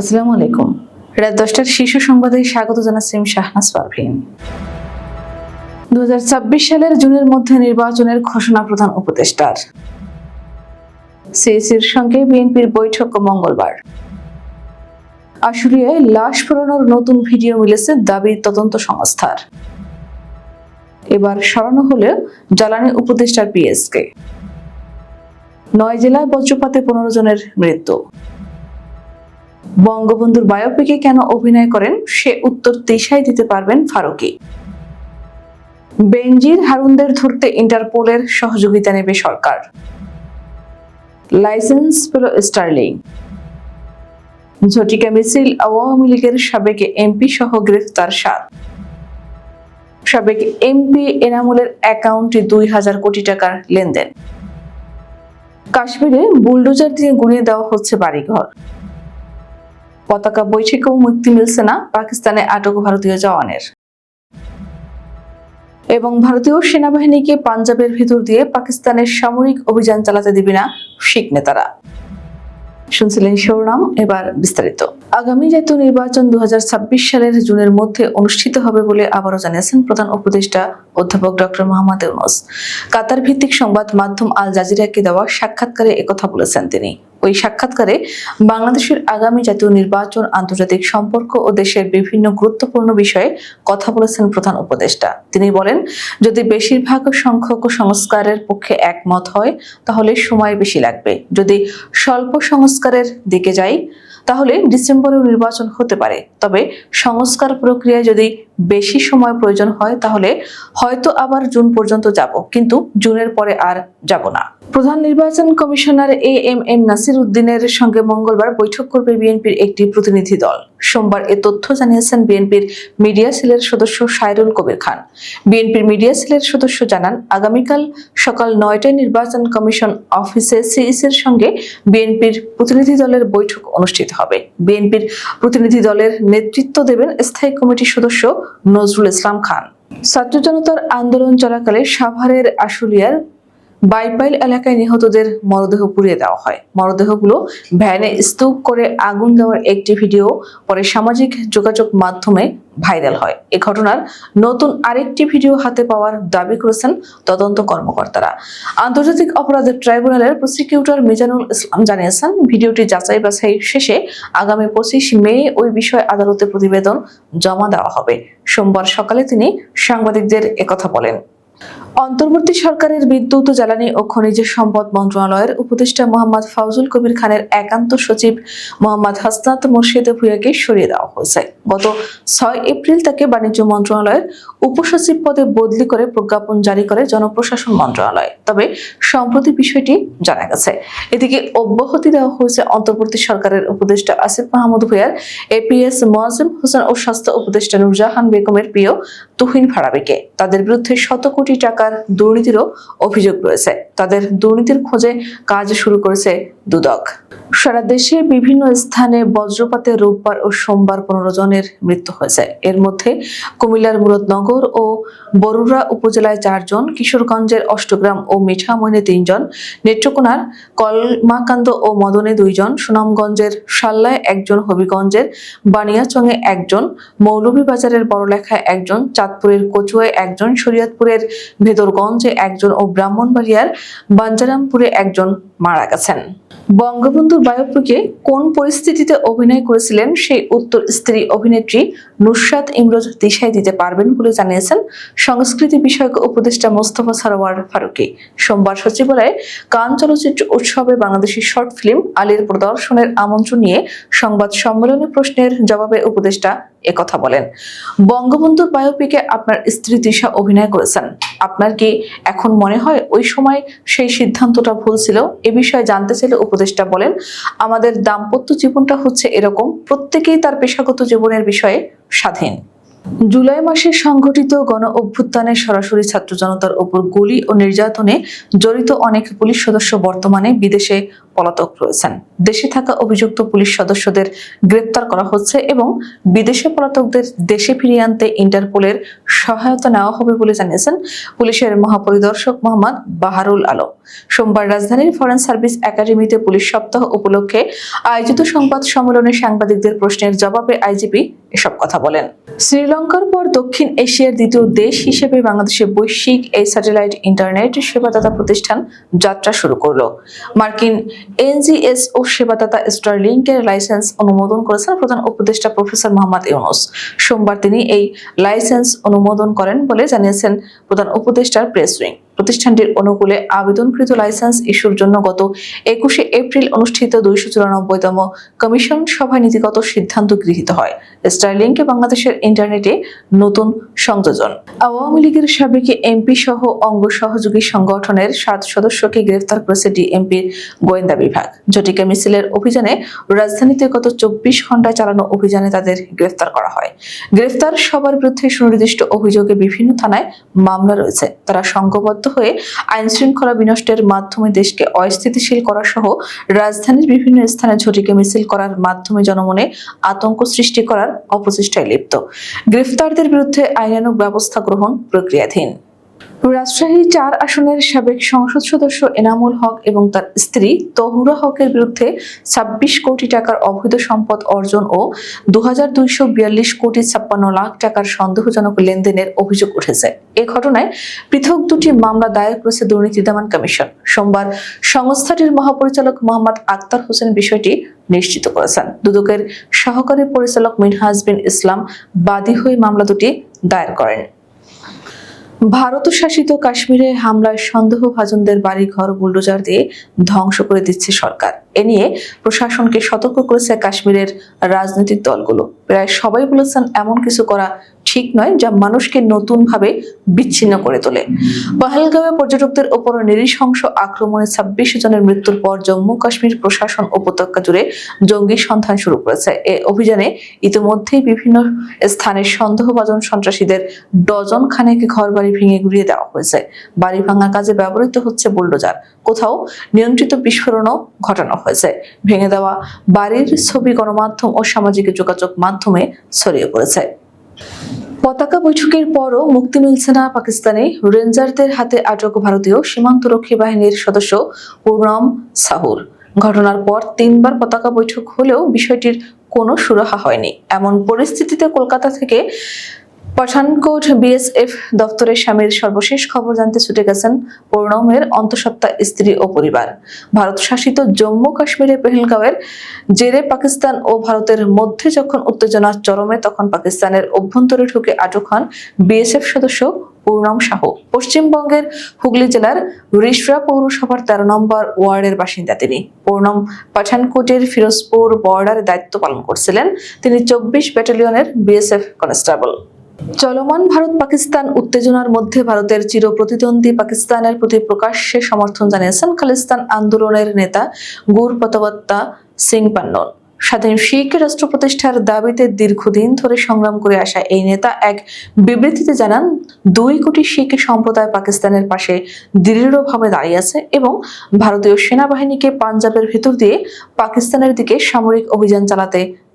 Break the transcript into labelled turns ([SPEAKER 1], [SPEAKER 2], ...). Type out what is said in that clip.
[SPEAKER 1] আসসালামু আলাইকুম। রাত দশটার সংবাদে স্বাগত জানাচ্ছি শাহনাজ পারভিন। দু সালের জুনের মধ্যে নির্বাচনের ঘোষণা প্রধান উপদেষ্টার। সিএসির সঙ্গে বিএনপির বৈঠক মঙ্গলবার। আশুলিয়ায় লাশ পড়ানোর নতুন ভিডিও মিলেছে দাবি তদন্ত সংস্থার। এবার সরানো হলেও জ্বালানি উপদেষ্টার পিএসকে। নয় জেলায় বজ্রপাতে পনেরো জনের মৃত্যু। বঙ্গবন্ধুর বায়োপিকে কেন অভিনয় করেন, সে উত্তর দিশাই দিতে পারবেন ফারুকি। বেনজির হারুনদের ধরতে ইন্টারপোলের সহযোগিতা নেবে সরকার। লাইসেন্স পেল স্টার্লিং। ঝটিকা মিছিল আওয়ামী লীগের সাবেক এমপি সহ গ্রেফতার সাত। সাবেক এমপি এনামুলের অ্যাকাউন্টে দুই হাজার কোটি টাকার লেনদেন। কাশ্মীরে বুলডোজার দিয়ে গুঁড়িয়ে দেওয়া হচ্ছে বাড়িঘর। পতাকা বৈঠকেও মুক্তি মিলছে না পাকিস্তানে আটক ভারতীয় জওয়ানের। এবং ভারতীয় সেনাবাহিনীকে পাঞ্জাবের ভিতর দিয়ে পাকিস্তানের সামরিক অভিযান চালাতে দিবে না শিখ নেতারা। শুনছিলেন শিরোনাম, এবার বিস্তারিত। আগামী জাতীয় নির্বাচন দু হাজার ছাব্বিশ সালের জুনের মধ্যে অনুষ্ঠিত হবে বলে আবারও জানিয়েছেন প্রধান উপদেষ্টা অধ্যাপক ডক্টর মোহাম্মদ ইউনুস। কাতার ভিত্তিক সংবাদ মাধ্যম আল জাজিরাকে দেওয়া সাক্ষাৎকারে একথা বলেছেন তিনি। ওই সাক্ষাৎকারে বাংলাদেশের আগামী জাতীয় নির্বাচন, আন্তর্জাতিক সম্পর্ক ও দেশের বিভিন্ন গুরুত্বপূর্ণ বিষয়ে কথা বলেছেন প্রধান উপদেষ্টা। তিনি বলেন, যদি বেশিরভাগ সংখ্যক সংস্কারের পক্ষে একমত হয়, তাহলে সময় বেশি লাগবে। যদি স্বল্প সংস্কারের দিকে যাই, তাহলে ডিসেম্বরেও নির্বাচন হতে পারে। তবে সংস্কার প্রক্রিয়ায় যদি বেশি সময় প্রয়োজন হয়, তাহলে হয়তো আবার জুন পর্যন্ত যাব। কিন্তু জুনের পরে আর যাব না। প্রধান নির্বাচন commissioner A M M Nasir উদ্দিনের সঙ্গে মঙ্গলবার বৈঠক করবে বিএনপির একটি প্রতিনিধি দল। সোমবার এ তথ্য জানিয়েছেন বিএনপির মিডিয়া সেলের সদস্য সাইরুল কবির খান। বিএনপির মিডিয়া সেলের সদস্য জানান, আগামীকাল সকাল নয়টায় নির্বাচন কমিশন অফিসে সিইসির সঙ্গে বিএনপির প্রতিনিধি দলের বৈঠক অনুষ্ঠিত হবে। বিএনপির প্রতিনিধি দলের নেতৃত্ব দেবেন স্থায়ী কমিটির সদস্য নজরুল ইসলাম খান। ছাত্র জনতার আন্দোলন চলাকালে সাভারের আশুলিয়ার বাইপাইল এলাকায় নিহতদের মরদেহ পুড়িয়ে দেওয়া হয়। মরদেহগুলো ভ্যানে স্তূপ করে আগুন দেওয়ার একটি ভিডিও পরে সামাজিক যোগাযোগ মাধ্যমে ভাইরাল হয়। এ ঘটনার নতুন আরেকটি ভিডিও হাতে পাওয়ার দাবি করেছেন তদন্ত কর্মকর্তারা। আন্তর্জাতিক অপরাধ ট্রাইব্যুনালের প্রসিকিউটর মিজানুল ইসলাম জানিয়েছেন, ভিডিওটি যাচাই বাছাই শেষে আগামী পঁচিশ মে ওই বিষয়ে আদালতে প্রতিবেদন জমা দেওয়া হবে। সোমবার সকালে তিনি সাংবাদিকদের একথা বলেন। অন্তর্বর্তী সরকারের বিদ্যুৎ, জ্বালানি ও খনিজ সম্পদ মন্ত্রণালয়ের উপদেষ্টা মোহাম্মদ ফাউজুল কবির খানের একান্ত সচিব মোহাম্মদ হাসনাত মুর্শিদ ভুইয়াকে সরিয়ে দেওয়া হয়েছে। গত ছয় এপ্রিল তাকে বাণিজ্য মন্ত্রণালয়ের উপসচিব পদে বদলি করে প্রজ্ঞাপন জারি করে জনপ্রশাসন মন্ত্রণালয়। তবে সম্প্রতি বিষয়টি জানা গেছে। এদিকে অব্যাহতি দেওয়া হয়েছে অন্তর্বর্তী সরকারের উপদেষ্টা আসিফ মাহমুদ ভুইয়ার এপিএস মোয়াজিম হোসেন ও স্বাস্থ্য উপদেষ্টা নুরজাহান বেগমের প্রিয় তুহিন ফারাবিকে। তাদের বিরুদ্ধে শত টাকার দুর্নীতিরও অভিযোগ রয়েছে। তাদের দুর্নীতির খোঁজে কাজ শুরু করেছে দুদক। সারা দেশে বিভিন্ন স্থানে বজ্রপাতে রোববার ও সোমবার পনেরো জনের মৃত্যু হয়েছে। এর মধ্যে কুমিল্লার মুরাদনগর ও বরুড়া উপজেলায় চারজন কিশোরগঞ্জের অষ্টগ্রাম ও মিঠামইনে তিনজন নেত্রকোনার কলমাকান্দ ও মদনে দুইজন সুনামগঞ্জের সাল্লায় একজন হবিগঞ্জের বানিয়াচংয়ে একজন মৌলভীবাজারের বড়লেখায় একজন চাঁদপুরের কচুয়ায় একজন শরীয়তপুরের ভেদরগঞ্জে একজন ও ব্রাহ্মণবাড়িয়ার বাঞ্জারামপুরে একজন মারা গেছেন। বঙ্গবন্ধুর বায়োপিকে কোন পরিস্থিতিতে অভিনয় করেছিলেন সেই উত্তর স্ত্রী অভিনেত্রী নুসরাত ইমরোজ দিশাই দিতে পারবেন বলে জানিয়েছেন সংস্কৃতি বিষয়ক উপদেষ্টা মোস্তফা সারোয়ার ফারুকি। সোমবার সচিবালয়ে কান চলচ্চিত্র উৎসবে বাংলাদেশি শর্ট ফিল্ম আলীর প্রদর্শনের আমন্ত্রণ নিয়ে সংবাদ সম্মেলনে প্রশ্নের জবাবে উপদেষ্টা একথা বলেন। বঙ্গবন্ধুর বায়োপিকে আপনার স্ত্রী দিশা অভিনয় করেছেন। আপনার কি এখন মনে হয় ওই সময় সেই সিদ্ধান্তটা ভুল ছিল? এ বিষয়ে জানতে চাইলে উপদেষ্টা বলেন, আমাদের দাম্পত্য জীবনটা হচ্ছে এরকম, প্রত্যেকেই তার পেশাগত জীবনের বিষয়ে স্বাধীন। জুলাই মাসে সংঘটিত গণ অভ্যুত্থানে সরাসরি ছাত্র জনতার উপর গুলি ও নির্যাতনে জড়িত অনেক পুলিশ সদস্য বর্তমানে বিদেশে পলাতক রয়েছেন। দেশে থাকা অভিযুক্ত পুলিশ সদস্যদের গ্রেপ্তার করা হচ্ছে এবং বিদেশে পলাতকদের দেশে ফিরিয়ে আনতে ইন্টারপোলের সহায়তা নেওয়া হবে বলে জানিয়েছেন পুলিশের মহাপরিদর্শক মোহাম্মদ বাহারুল আলম। সোমবার রাজধানীর ফরেন সার্ভিস একাডেমিতে পুলিশ সপ্তাহ উপলক্ষে আয়োজিত সংবাদ সম্মেলনে সাংবাদিকদের প্রশ্নের জবাবে আইজিপি এসব কথা বলেন। শ্রীলঙ্কার পর দক্ষিণ এশিয়ার দ্বিতীয় দেশ হিসেবে বাংলাদেশে বৈশ্বিক এই স্যাটেলাইট ইন্টারনেট সেবাদাতা প্রতিষ্ঠান যাত্রা শুরু করল। মার্কিন এনজিএস ও সেবাদাতা স্টারলিংকের লাইসেন্স অনুমোদন করেছেন প্রধান উপদেষ্টা প্রফেসর মোহাম্মদ ইউনুস। সোমবার তিনি এই লাইসেন্স অনুমোদন করেন বলে জানিয়েছেন প্রধান উপদেষ্টার প্রেস উইং। প্রতিষ্ঠানটির অনুকূলে আবেদনকৃত লাইসেন্স ইস্যুর জন্য গত একুশে এপ্রিল অনুষ্ঠিত দুইশো চুরানব্বইতম কমিশন সভায় নীতিগত সিদ্ধান্ত গৃহীত হয়। স্টারলিংকে বাংলাদেশের ইন্টারনেটে নতুন সংযোজন। আওয়ামী লীগের সাবেক এমপি সহ অঙ্গ সহযোগী সংগঠনের সাত সদস্যকে গ্রেফতার করেছে ডিএমপির গোয়েন্দা বিভাগ। জটিকা মিছিলের অভিযানে রাজধানীতে গত চব্বিশ ঘন্টায় চালানো অভিযানে তাদের গ্রেফতার করা হয়। গ্রেফতার সবার বিরুদ্ধে সুনির্দিষ্ট অভিযোগে বিভিন্ন থানায় মামলা রয়েছে। তারা সংঘবদ্ধ হয়ে আইন শৃঙ্খলা বিনষ্টের মাধ্যমে দেশকে অস্থিতিশীল করা সহ রাজধানীর বিভিন্ন স্থানে ঝটিকে মিছিল করার মাধ্যমে জনমনে আতঙ্ক সৃষ্টি করার অপচেষ্টায় লিপ্ত। গ্রেফতারদের বিরুদ্ধে আইনানুগ ব্যবস্থা গ্রহণ প্রক্রিয়াধীন। রাজশাহী চার আসনের সাবেক সংসদ সদস্য এনামুল হক এবং তার স্ত্রী তহুরা হকের বিরুদ্ধে ছাব্বিশ কোটি টাকার অবৈধ সম্পদ অর্জন ও দুহাজার দুইশো বিয়াল্লিশ কোটি ছাপ্পান্ন লাখ টাকার সন্দেহজনক লেনদেনের অভিযোগ উঠেছে। এ ঘটনায় পৃথক দুটি মামলা দায়ের করেছে দুর্নীতি দমন কমিশন। সোমবার সংস্থাটির মহাপরিচালক মোহাম্মদ আক্তার হোসেন বিষয়টি নিশ্চিত করেছেন। দুদকের সহকারী পরিচালক মিনহাজ বিন ইসলাম বাদী হয়ে মামলা দুটি দায়ের করেন। ভারত শাসিত কাশ্মীরে হামলায় সন্দেহভাজনদের বাড়ি ঘর বুলডোজার দিয়ে ধ্বংস করে দিচ্ছে সরকার। এ নিয়ে প্রশাসনকে সতর্ক করেছে কাশ্মীরের রাজনৈতিক দলগুলো। প্রায় সবাই বলেছেন এমন কিছু করা ঠিক নয় যা মানুষকে নতুনভাবে বিচ্ছিন্ন করে তোলে। পহেলগাঁওয়ে পর্যটকদের ওপর নৃশংস আক্রমণে ছাব্বিশ জনের মৃত্যুর পর জম্মু কাশ্মীর প্রশাসন উপত্যকা জুড়ে জঙ্গি সন্ধান শুরু করেছে। এ অভিযানে ইতিমধ্যেই বিভিন্ন স্থানে সন্দেহভাজন সন্ত্রাসীদের ডজন খানেক ঘরবাড়ি ভেঙে গুড়িয়ে দেওয়া হয়েছে। বাড়ি ভাঙার কাজে ব্যবহৃত হচ্ছে বুলডোজার। কোথাও নিয়ন্ত্রিত বিস্ফোরণও ঘটানো হয়েছে। ভেঙে দেওয়া বাড়ির ছবি, গণমাধ্যম ও সামাজিক যোগাযোগ মাধ্যমে ছড়িয়ে পড়েছে। পতাকা বৈঠকের পরও মুক্তি মিলছে না পাকিস্তানে রেঞ্জারদের হাতে আটক ভারতীয় সীমান্তরক্ষী বাহিনীর সদস্য পূর্ণম সাহুর। ঘটনার পর তিনবার পতাকা বৈঠক হলেও বিষয়টির কোনো সুরাহা হয়নি। এমন পরিস্থিতিতে কলকাতা থেকে পাঠানকোট বিএসএফ দপ্তরের স্বামীর সর্বশেষ খবর জানতে ছুটে গেছেন পূর্ণমের অন্তঃসত্ত্বা স্ত্রী ও পরিবার। ভারত শাসিত জম্মু কাশ্মীরের পেহেলগাঁওয়ের জেরে পাকিস্তান ও ভারতের মধ্যে যখন উত্তেজনা চরমে, তখন পাকিস্তানের অভ্যন্তরে ঢুকে আটক হন বিএসএফ সদস্য পূর্ণম শাহ পশ্চিমবঙ্গের হুগলি জেলার রিসরা পৌরসভার তেরো নম্বর ওয়ার্ডের বাসিন্দা তিনি। পূর্ণম পাঠানকোটের ফিরোজপুর বর্ডারে দায়িত্ব পালন করছিলেন। তিনি চব্বিশ ব্যাটালিয়নের বিএসএফ কনস্টেবল। চলমান ভারত পাকিস্তান উত্তেজনার মধ্যে ভারতের চির প্রতিদ্বন্দ্বী পাকিস্তানের প্রতি প্রকাশ্যে সমর্থন জানিয়েছেন খালিস্তান আন্দোলনের নেতা গুর পতবত্তা সিং পান্নন। স্বাধীন শিখ রাষ্ট্র প্রতিষ্ঠার দাবিতে দীর্ঘদিন ধরে সংগ্রাম করে আসা এই নেতা এক বিবৃতিতে জানান, দুই কোটি শিখ সম্প্রদায় পাকিস্তানের পাশে দৃঢ়ভাবে দাঁড়িয়ে আছে এবং ভারতীয় সেনাবাহিনীকে পাঞ্জাবের ভেতর দিয়ে পাকিস্তানের দিকে সামরিক অভিযান চালাতে